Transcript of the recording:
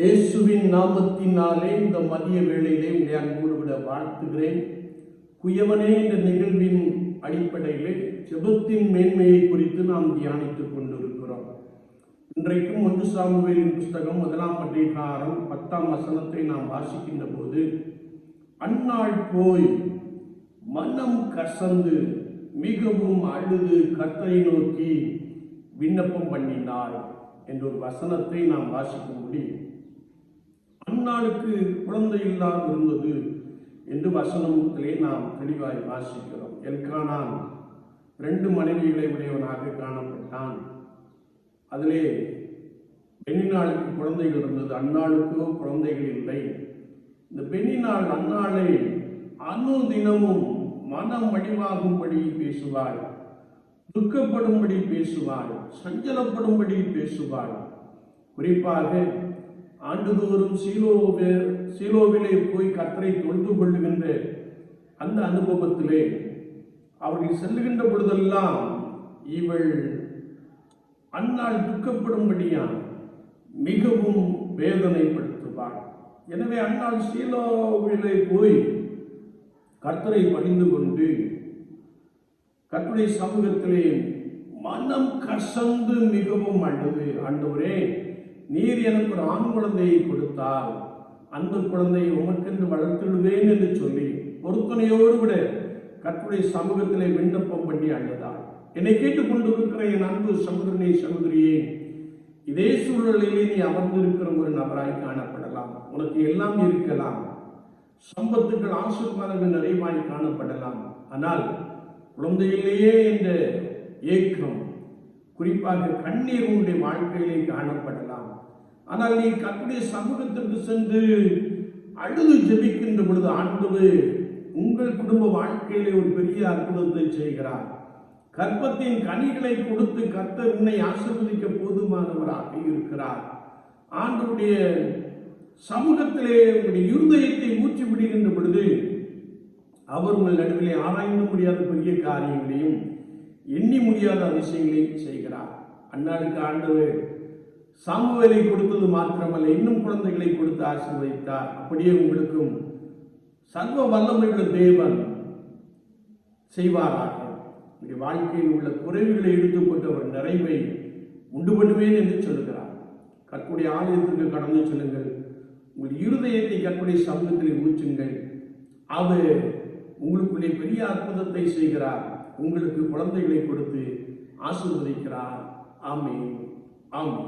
இயேசுவின் நாமத்தினாலே இந்த மதிய வேளையிலே உங்களை அன்போடு விட வாழ்த்துகிறேன். குயவனே என்ற நிகழ்வின் அடிப்படையிலே ஜெபத்தின் மேன்மையை குறித்து நாம் தியானித்துக் கொண்டிருக்கிறோம். இன்றைக்கும் ஒன்று சாமுவேலின் புஸ்தகம் முதலாம் அதிகாரம் பத்தாம் வசனத்தை நாம் வாசிக்கின்ற போது அந்நாள் போய் மனம் கசந்து மிகவும் அழுது கர்த்தரை நோக்கி விண்ணப்பம் பண்ணினாள் என்ற ஒரு வசனத்தை நாம் வாசிக்க முடியும் அந்நாளுக்கு குழந்தை இல்லாமல் இருந்தது என்று வசனத்திலே நாம் தெளிவாய் வாசிக்கிறோம். எல்கானான் ரெண்டு மனைவிகளை உடையவனாக காணப்பட்டான். அதிலே பெண்ணினாளுக்கு குழந்தைகள் இருந்தது அன்னாளுக்கோ குழந்தைகள் இல்லை. இந்த பெண்ணினாள் அன்னும் அனுதினமும் மனம் வடிவாகும்படி பேசுவாள் துக்கப்படும்படி பேசுவாள் சஞ்சலப்படும்படி பேசுவாள். குறிப்பாக ஆண்டுதோறும் சீலோவே சீலோவிலே போய் கர்த்தரை தொழுது கொள்ளுகின்ற அந்த அனுபவத்திலே அவர்கள் செல்லுகின்ற பொழுதெல்லாம் இவள் அன்னால் துக்கப்படும்படியான் மிகவும் வேதனைப்படுத்துவாள். எனவே அன்னால் சீலோவிலே போய் கர்த்தரை பணிந்து கொண்டு கர்த்தருடைய சமூகத்திலே மனம் கசந்து மிகவும் அழுது ஆண்டவரே நீர் எனக்கு ஒரு ஆண் குழந்தையை கொடுத்தால் அந்த குழந்தையை உமக்கென்று வளர்த்துடுவேன் என்று சொல்லி பொறுத்துணையோடு விட கர்த்தருடைய சமூகத்திலே விண்ணப்பம் பண்ணி அழுதாள் என்னை கேட்டுக்கொண்டிருக்கிற என் அன்பு சகோதரனை சகோதரியே இதே சூழலிலே நீ அமர்ந்திருக்கிற ஒரு நபராய் காணப்படலாம். உனக்கு எல்லாம் இருக்கலாம். சம்பத்துக்கள் ஆசீர்வாதங்கள் நிறைவாய் காணப்படலாம். ஆனால் குழந்தையிலேயே என்ற ஏக்கம் குறிப்பாக கண்ணீர் உன்னுடைய வாழ்க்கையிலே காணப்படலாம். ஆனால் நீ கத்துடைய சமூகத்திற்கு சென்று அழுது ஜெபிக்கின்ற பொழுது ஆண்டவர் உங்கள் குடும்ப வாழ்க்கையிலே ஒரு பெரிய அற்புதத்தை செய்கிறார். கற்பத்தின் கனிகளை கொடுத்து கர்த்தர் உன்னை ஆசிர்வதிக்க போதுமானவராக இருக்கிறார். ஆண்டுடைய சமூகத்திலே உங்களுடைய இருதயத்தை ஊற்றி விடுகின்ற பொழுது அவர் உங்கள் நடுவிலே ஆராய்ந்து முடியாத பெரிய காரியங்களையும் எண்ணி முடியாத அதிசயங்களையும் செய்கிறார். அன்னாளுக்கு ஆண்டவர் சாமுவேலை கொடுத்தது மாத்திரமல்ல இன்னும் குழந்தைகளை கொடுத்து ஆசீர்வதித்தார். அப்படியே உங்களுக்கும் சர்வ வல்லமையுள்ள தேவன் செய்வாராக. உங்களுடைய வாழ்க்கையில் உள்ள குறைவுகளை எடுத்துக்கொண்டு அவர் நிறைவை உண்டு பண்ணுவேன் என்று சொல்கிறார் கற்புடைய ஆலயத்திற்கு கடந்து செல்லுங்கள். உங்கள் இருதயத்தை கற்புடைய சமூகத்தில் ஊற்றுங்கள் அது உங்களுக்குள்ளே பெரிய அற்புதத்தை செய்கிறார். உங்களுக்கு குழந்தைகளை கொடுத்து ஆசீர்வதிக்கிறார். ஆமே ஆமே